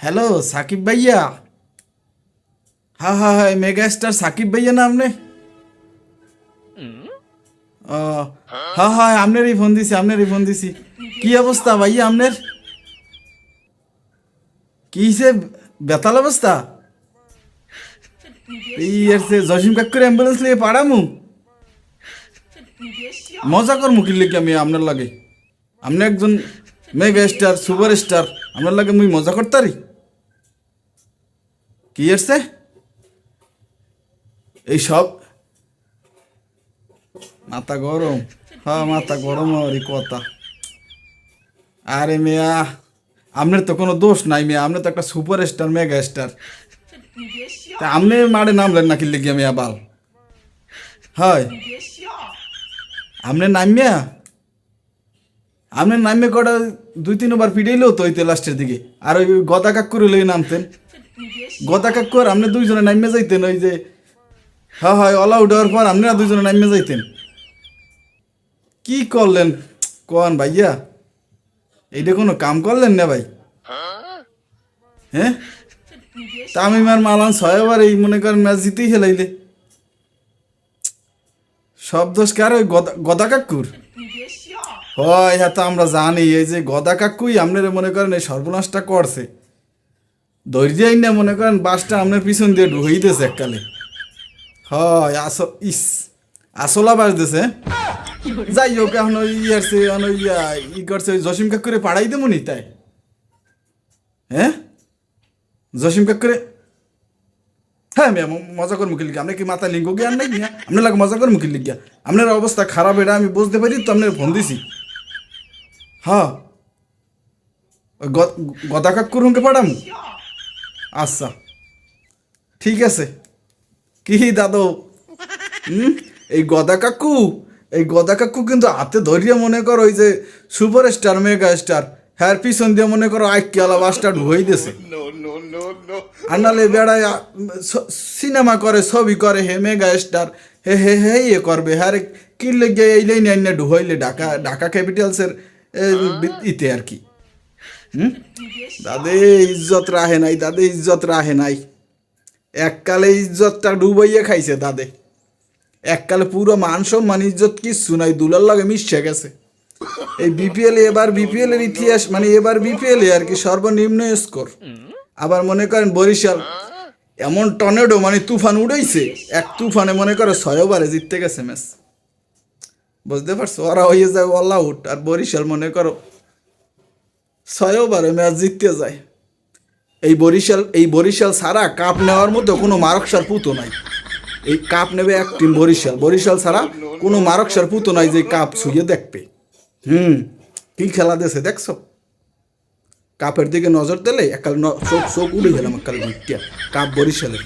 Hello Shakib ভাইয়া হ্যাঁ হ্যাঁ হ্যাঁ মেগা স্টার সাকিব ভাইয়া না আপনি ও হ্যাঁ হ্যাঁ আপনারই ফোন দিছি আপনারই ফোন দিছি কি অবস্থা ভাইয়া আপনার কি হিসেব বেতাল অবস্থা এই সে জসিম কাকুর অ্যাম্বুলেন্স লিয়ে পাড়ামু মজা কর মুখির লিখে আমি আপনার লাগে আপনি একজন মেগা স্টার সুপার স্টার আপনার লাগে মুই মজা করতারি কি এসছে এই সব মাথা গরম হ্যাঁ মাথা গরম হওয়ারই কথা আরে মেয়া আপনার তো কোনো দোষ নাই মেয়া আপনি তো একটা সুপার স্টার মেগা স্টার তা আপনি মারে নামলেন নাকি লিখিয়া মেয়া বাল হয় আপনি নামিয়া আপনি নামে কটা দুই তিনবার পিড়াইলেও তো হইতে লাস্টের দিকে। আর ওই গদা কাকুরে লই নামতেন। গদা কাকু আর আপনি দুইজনে নামে যাইতেন ওই যে হ্যাঁ হয় অল আউট হওয়ার পর আপনারা দুইজনে নামে যাইতেন। কি করলেন? কন ভাইয়া? এইটা কোনো কাম করলেন না ভাই? হ্যাঁ? তামিমার মালান ছয়বার এই মনে করেন ম্যাচ জিতেই খেলাইলে সব দোষ কার ওই গদা গদা কাকুর হয় হ্যাঁ তো আমরা জানি। এই যে গদা কাকুই আপনারা মনে করেন এই সর্বনাশটা করছে। ধৈর্যই না মনে করেন বাসটা আপনার পিছন দিয়ে ঢুকাইতেছে এককালে। হয়, আস, ইস, আসলা বাস বাজতেছে। যাই হোক, এখন ওই ইয়ারছে ওই ই করছে, ওই জসিম কাকুরে পাড়াই দেবো নি তাই? হ্যাঁ? জসিম কাকুরে? হ্যাঁ ম্যাম মজা করে মুখিল গিয়া আপনার কি মাথা লিঙ্গ জ্ঞান নাই মিয়া? আপনার লাগে মজা করে মুখিল গিয়া আপনার অবস্থা খারাপ, এটা আমি বুঝতে পারি, তো আপনার ফোন দিছি। হ্যাঁ। ওই গ- গদা কাকুর হুঁকে পাঠাম আচ্ছা। ঠিক আছে। কি দাদু? হুম? এই গদা কাকু এই গদা কাকু কিন্তু হাতে ধরিয়ে মনে করো ওই যে সুপার স্টার মেগা স্টার হ্যার পিছন দিয়ে মনে করো আইকি আলা বাসটা ঢুই দিছে আনালে বেড়ায় সিনেমা করে ছবি করে হে মেগা স্টার হে হে হে ইয়ে করবে হ্যাঁ কি লেগে এই লাইনে আইনে ঢুইলে ঢাকা ঢাকা ক্যাপিটালসের ইতে আর কি হুম দাদে ইজ্জত রাহে নাই দাদে ইজ্জত রাহে নাই এককালে ইজ্জতটা ডুবাইয়া খাইছে দাদে এককালে পুরো মান সম্মান ইজ্জত কিচ্ছু নাই দুলার লাগে মিশে গেছে। এই বিপিএল এবার বিপিএল এর ইতিহাস মানে এবার বিপিএল এ আর কি সর্বনিম্ন স্কোর। আবার মনে করেন বরিশাল এমন টর্নেডো মানে তুফান উড়াইছে। এক তুফানে মনে করো ছয়বারে জিততে গেছে ম্যাচ। বুঝতে পারছ? ওরা হয়ে যায় অল আউট আর বরিশাল মনে করো ছয় ছয়বারে ম্যাচ জিততে যায়। এই বরিশাল এই বরিশাল ছাড়া কাপ নেওয়ার মতো কোনো মারকসার পুতো নাই। এই কাপ নেবে এক টিম বরিশাল। বরিশাল ছাড়া কোনো মারকসার পুতো নাই যে কাপ ছুঁয়ে দেখবে। হুম, কি খেলা দেছে দেখছ? কাপের দিকে নজর দিলে একাল চোখ চোখ উড়ে গেলাম একাল কাপ বরিশালের।